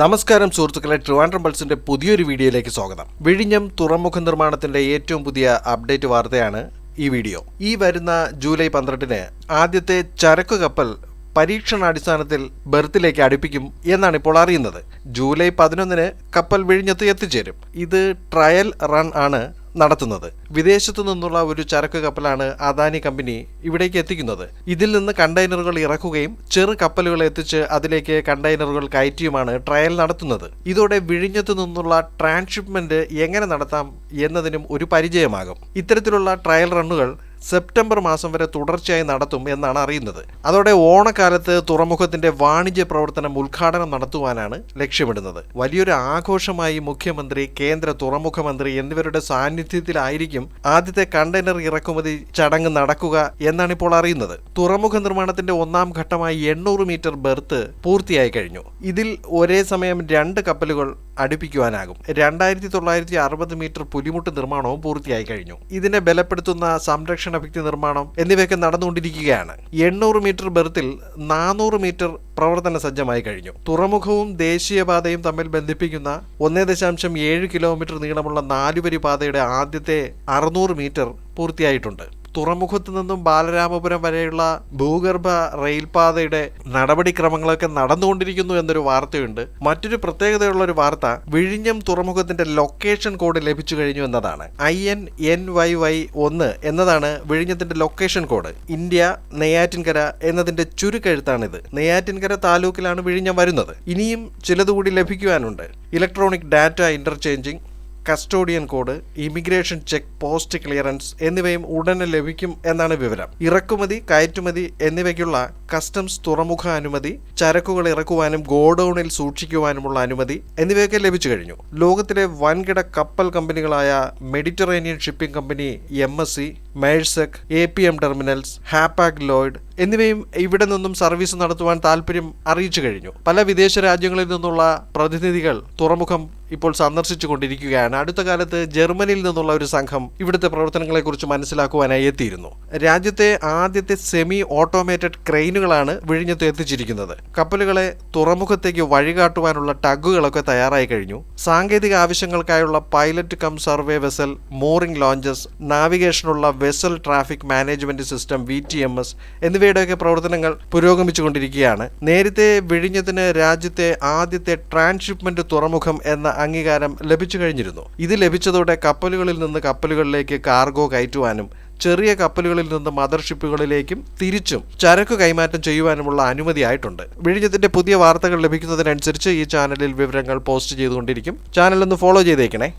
നമസ്കാരം സുഹൃത്തുക്കളെ ട്രിവാൻഡ്രം പൾസിന്റെ പുതിയൊരു വീഡിയോയിലേക്ക് സ്വാഗതം. വിഴിഞ്ഞം തുറമുഖ നിർമ്മാണത്തിന്റെ ഏറ്റവും പുതിയ അപ്ഡേറ്റ് വാർത്തയാണ് ഈ വീഡിയോ. ഈ വരുന്ന ജൂലൈ പന്ത്രണ്ടിന് ആദ്യത്തെ ചരക്കു കപ്പൽ പരീക്ഷണാടിസ്ഥാനത്തിൽ ബെർത്തിലേക്ക് അടുപ്പിക്കും എന്നാണ് ഇപ്പോൾ അറിയുന്നത്. ജൂലൈ പതിനൊന്നിന് കപ്പൽ വിഴിഞ്ഞത്ത് എത്തിച്ചേരും. ഇത് ട്രയൽ റൺ ആണ്. നടത്തുന്നത്. വിദേശത്തു നിന്നുള്ള ഒരു ചരക്ക് കപ്പലാണ് അദാനി കമ്പനി ഇവിടേക്ക് എത്തിക്കുന്നത്. ഇതിൽ നിന്ന് കണ്ടെയ്നറുകൾ ഇറക്കുകയും ചെറു കപ്പലുകൾ എത്തിച്ച് അതിലേക്ക് കണ്ടെയ്നറുകൾ കയറ്റിയുമാണ് ട്രയൽ നടത്തുന്നത്. ഇതോടെ വിഴിഞ്ഞത്തു നിന്നുള്ള ട്രാൻസ്ഷിപ്മെന്റ് എങ്ങനെ നടത്താം എന്നതിനും ഒരു പരിചയമാകും. ഇത്തരത്തിലുള്ള ട്രയൽ റണ്ണുകൾ സെപ്റ്റംബർ മാസം വരെ തുടർച്ചയായി നടത്തും എന്നാണ് അറിയുന്നത്. അതോടെ ഓണക്കാലത്ത് തുറമുഖത്തിന്റെ വാണിജ്യ പ്രവർത്തനം ഉദ്ഘാടനം നടത്തുവാനാണ് ലക്ഷ്യമിടുന്നത്. വലിയൊരു ആഘോഷമായി മുഖ്യമന്ത്രി കേന്ദ്ര തുറമുഖ മന്ത്രി എന്നിവരുടെ സാന്നിധ്യത്തിലായിരിക്കും ആദ്യത്തെ കണ്ടെയ്നർ ഇറക്കുമതി ചടങ്ങ് നടക്കുക എന്നാണ് ഇപ്പോൾ അറിയുന്നത്. തുറമുഖ നിർമ്മാണത്തിന്റെ ഒന്നാം ഘട്ടമായി എണ്ണൂറ് മീറ്റർ ബെർത്ത് പൂർത്തിയായി കഴിഞ്ഞു. ഇതിൽ ഒരേ സമയം രണ്ട് കപ്പലുകൾ അടുപ്പിക്കുവാനാകും. രണ്ടായിരത്തി തൊള്ളായിരത്തി അറുപത് മീറ്റർ പുലിമുട്ട് നിർമ്മാണവും പൂർത്തിയായി കഴിഞ്ഞു. ഇതിനെ ബലപ്പെടുത്തുന്ന സംരക്ഷണ ഭിത്തി നിർമ്മാണം എന്നിവയൊക്കെ നടന്നുകൊണ്ടിരിക്കുകയാണ്. എണ്ണൂറ് മീറ്റർ ബെർത്തിൽ നാനൂറ് മീറ്റർ പ്രവർത്തന സജ്ജമായി കഴിഞ്ഞു. തുറമുഖവും ദേശീയപാതയും തമ്മിൽ ബന്ധിപ്പിക്കുന്ന ഒന്നേ ദശാംശം ഏഴ് കിലോമീറ്റർ നീളമുള്ള നാലുവരി പാതയുടെ ആദ്യത്തെ അറുന്നൂറ് മീറ്റർ പൂർത്തിയായിട്ടുണ്ട്. തുറമുഖത്ത് നിന്നും ബാലരാമപുരം വരെയുള്ള ഭൂഗർഭ റെയിൽപാതയുടെ നടപടിക്രമങ്ങളൊക്കെ നടന്നുകൊണ്ടിരിക്കുന്നു എന്നൊരു വാർത്തയുണ്ട്. മറ്റൊരു പ്രത്യേകതയുള്ള ഒരു വാർത്ത വിഴിഞ്ഞം തുറമുഖത്തിന്റെ ലൊക്കേഷൻ കോഡ് ലഭിച്ചു കഴിഞ്ഞു എന്നതാണ്. I N N Y Y ഒന്ന് എന്നതാണ് വിഴിഞ്ഞത്തിന്റെ ലൊക്കേഷൻ കോഡ്. ഇന്ത്യ നെയ്യാറ്റിൻകര എന്നതിന്റെ ചുരുക്കെഴുത്താണിത്. നെയ്യാറ്റിൻകര താലൂക്കിലാണ് വിഴിഞ്ഞം വരുന്നത്. ഇനിയും ചിലതുകൂടി ലഭിക്കുവാനുണ്ട്. Electronic data interchanging custodian code immigration check post clearance എന്നിവയും ഉടനെ ലഭിക്കും എന്നാണ് വിവരം. ഇറക്കുമതി കയറ്റുമതി എന്നിവയ്ക്കുള്ള കസ്റ്റംസ് തുറമുഖ അനുമതി ചരക്കുകൾ ഇറക്കുവാനും ഗോഡൌണിൽ സൂക്ഷിക്കുവാനുമുള്ള അനുമതി എന്നിവയൊക്കെ ലഭിച്ചു കഴിഞ്ഞു. ലോകത്തിലെ വൻകിട കപ്പൽ കമ്പനികളായ Mediterranean shipping company M S C Maersk A P M terminals Hapag Lloyd എന്നിവയും ഇവിടെ നിന്നും സർവീസ് നടത്തുവാൻ താല്പര്യം അറിയിച്ചു കഴിഞ്ഞു. പല വിദേശ രാജ്യങ്ങളിൽ നിന്നുള്ള പ്രതിനിധികൾ തുറമുഖം ഇപ്പോൾ സന്ദർശിച്ചു കൊണ്ടിരിക്കുകയാണ്. അടുത്ത കാലത്ത് ജർമ്മനിയിൽ നിന്നുള്ള ഒരു സംഘം ഇവിടുത്തെ പ്രവർത്തനങ്ങളെക്കുറിച്ച് മനസ്സിലാക്കുവാനായി എത്തിയിരുന്നു. രാജ്യത്തെ ആദ്യത്തെ സെമി ഓട്ടോമേറ്റഡ് ക്രെയിനുകളാണ് വിഴിഞ്ഞത്ത് എത്തിച്ചിരിക്കുന്നത്. കപ്പലുകളെ തുറമുഖത്തേക്ക് വഴികാട്ടുവാനുള്ള ടഗുകളൊക്കെ തയ്യാറായി കഴിഞ്ഞു. സാങ്കേതിക ആവശ്യങ്ങൾക്കായുള്ള pilot cum survey vessel mooring launches നാവിഗേഷനുള്ള vessel traffic management system V T M S എന്നിവയുടെയൊക്കെ പ്രവർത്തനങ്ങൾ പുരോഗമിച്ചുകൊണ്ടിരിക്കുകയാണ്. നേരത്തെ വിഴിഞ്ഞത്തിന് രാജ്യത്തെ ആദ്യത്തെ ട്രാൻസ്ഷിപ്മെന്റ് തുറമുഖം എന്ന അംഗീകാരം ലഭിച്ചു കഴിഞ്ഞിരുന്നു. ഇത് ലഭിച്ചതോടെ കപ്പലുകളിൽ നിന്ന് കപ്പലുകളിലേക്ക് കാർഗോ കയറ്റുവാനും ചെറിയ കപ്പലുകളിൽ നിന്ന് മദർഷിപ്പുകളിലേക്കും തിരിച്ചും ചരക്ക് കൈമാറ്റം ചെയ്യുവാനുമുള്ള അനുമതിയായിട്ടുണ്ട്. വിഴിഞ്ഞത്തിന്റെ പുതിയ വാർത്തകൾ ലഭിക്കുന്നതിനനുസരിച്ച് ഈ ചാനലിൽ വിവരങ്ങൾ പോസ്റ്റ് ചെയ്തുകൊണ്ടിരിക്കും. ചാനൽ ഒന്ന് ഫോളോ ചെയ്തേക്കണേ.